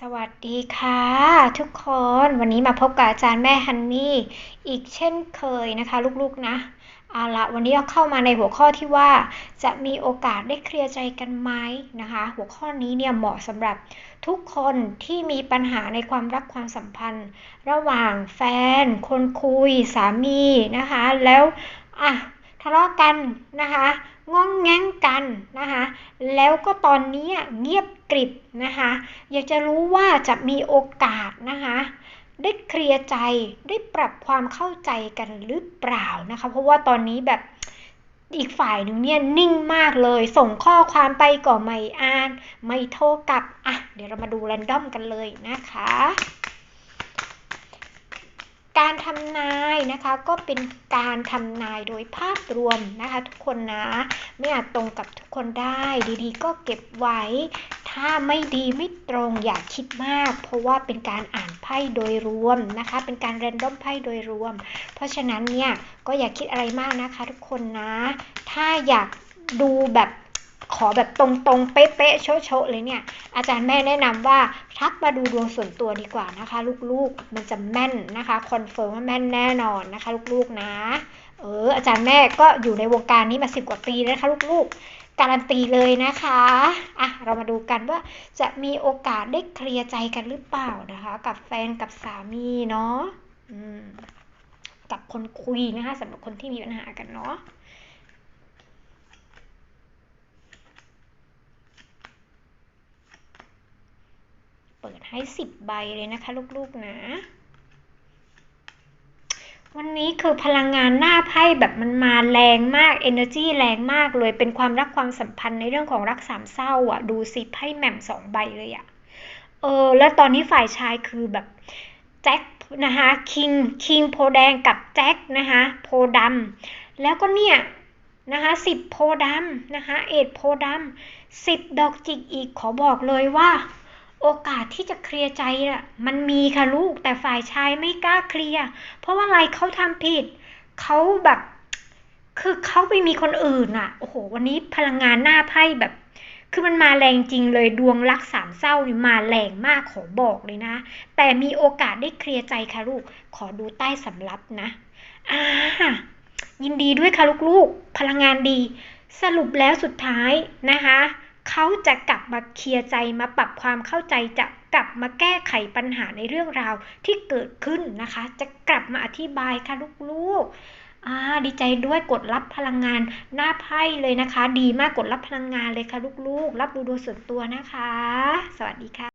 สวัสดีค่ะ ทุกคนวันนี้มาพบกับอาจารย์แม่ฮันนี่อีกเช่นเคยนะคะลูกๆนะเอาละวันนี้เราเข้ามาในหัวข้อที่ว่าจะมีโอกาสได้เคลียร์ใจกันไหมนะคะ หัวข้อนี้เนี่ยเหมาะสำหรับทุกคนที่มีปัญหาในความรักความสัมพันธ์ ระหว่างแฟน คนคุยสามีนะคะ แล้วอะะเลาะกันนะคะง้องแง้งกันนะคะแล้วก็ตอนนี้เงียบกริบนะคะอยากจะรู้ว่าจะมีโอกาสนะคะได้เคลียร์ใจได้ปรับความเข้าใจกันหรือเปล่านะคะเพราะว่าตอนนี้แบบอีกฝ่ายหนึ่งเนี่ยนิ่งมากเลย ส่งข้อความไปก็ไม่อ่าน ไม่โทรกลับอะเดี๋ยวเรามาดูแรนดอมกันเลยนะคะ การทำนาย นะคะ ก็เป็นการทำนายโดยภาพรวมนะคะ ทุกคนนะ ไม่อาจตรงกับทุกคนได้ ดีๆ ก็เก็บไว้ ถ้าไม่ดีไม่ตรงอย่าคิดมาก เพราะว่าเป็นการอ่านไพ่โดยรวมนะคะ เป็นการเรนดอมไพ่โดยรวม เพราะฉะนั้นเนี่ยก็อย่าคิดอะไรมากนะคะ ทุกคนนะ ถ้าอยากดูแบบ ขอแบบตรงๆ เป๊ะๆ โชะๆ เลยเนี่ย อาจารย์แม่แนะนำว่าทักมาดูดวงส่วนตัวดีกว่านะคะ ลูกๆ มันจะแม่นนะคะคอนเฟิร์มว่าแม่นแน่นอนนะคะ ลูกๆ นะ เออ อาจารย์แม่ก็อยู่ในวงการนี้มาสิบกว่าปีนะคะ ลูกๆ การันตีเลยนะคะ อะ เรามาดูกันว่าจะมีโอกาสได้เคลียร์ใจกันหรือเปล่านะคะ กับแฟนกับสามีเนาะกับคนคุยนะคะสำหรับคนที่มีปัญหากันเนาะ ปิดให้สิบใบเลยนะคะ ลูกๆนะ วันนี้คือพลังงานหน้าไพ่แบบมันมาแรงมาก energy แรงมากเลยเป็นความรักความสัมพันธ์ในเรื่องของรักสามเศร้าอะ ดูสิไพ่แหม่มสองใบเลยอะเออ แล้วตอนนี้ฝ่ายชายคือแบบแจ็คนะคะคิงคิงโพแดงกับแจ็คนะคะโพดำแล้วก็เนี่ยนะคะสิบโพดำนะคะเอ็ดโพดำสิบดอกจิกอีกขอบอกเลยว่า โอกาสที่จะเคลียร์ใจอะมันมีค่ะลูกแต่ฝ่ายชายไม่กล้าเคลียร์เพราะว่าอะไรเขาทำผิดเขาแบบ คือเขาไปมีคนอื่นอะโอ้โห วันนี้พลังงานหน้าไพ่แบบ คือมันมาแรงจริงเลยดวงรักสามเศร้านี่มาแรงมากขอบอกเลยนะ แต่มีโอกาสได้เคลียร์ใจค่ะลูก ขอดูใต้สำรับนะอ่ายินดีด้วยค่ะลูกๆ พลังงานดี สรุปแล้วสุดท้ายนะคะ เขาจะกลับมาเคลียร์ใจมาปรับความเข้าใจจะกลับมาแก้ไขปัญหาในเรื่องราวที่เกิดขึ้นนะคะ จะกลับมาอธิบายค่ะลูกๆอ่าดีใจด้วยกดรับพลังงานหน้าไพ่เลยนะคะ ดีมากกดรับพลังงานเลยค่ะลูกๆ รับดูดวงส่วนตัวนะคะ สวัสดีค่ะ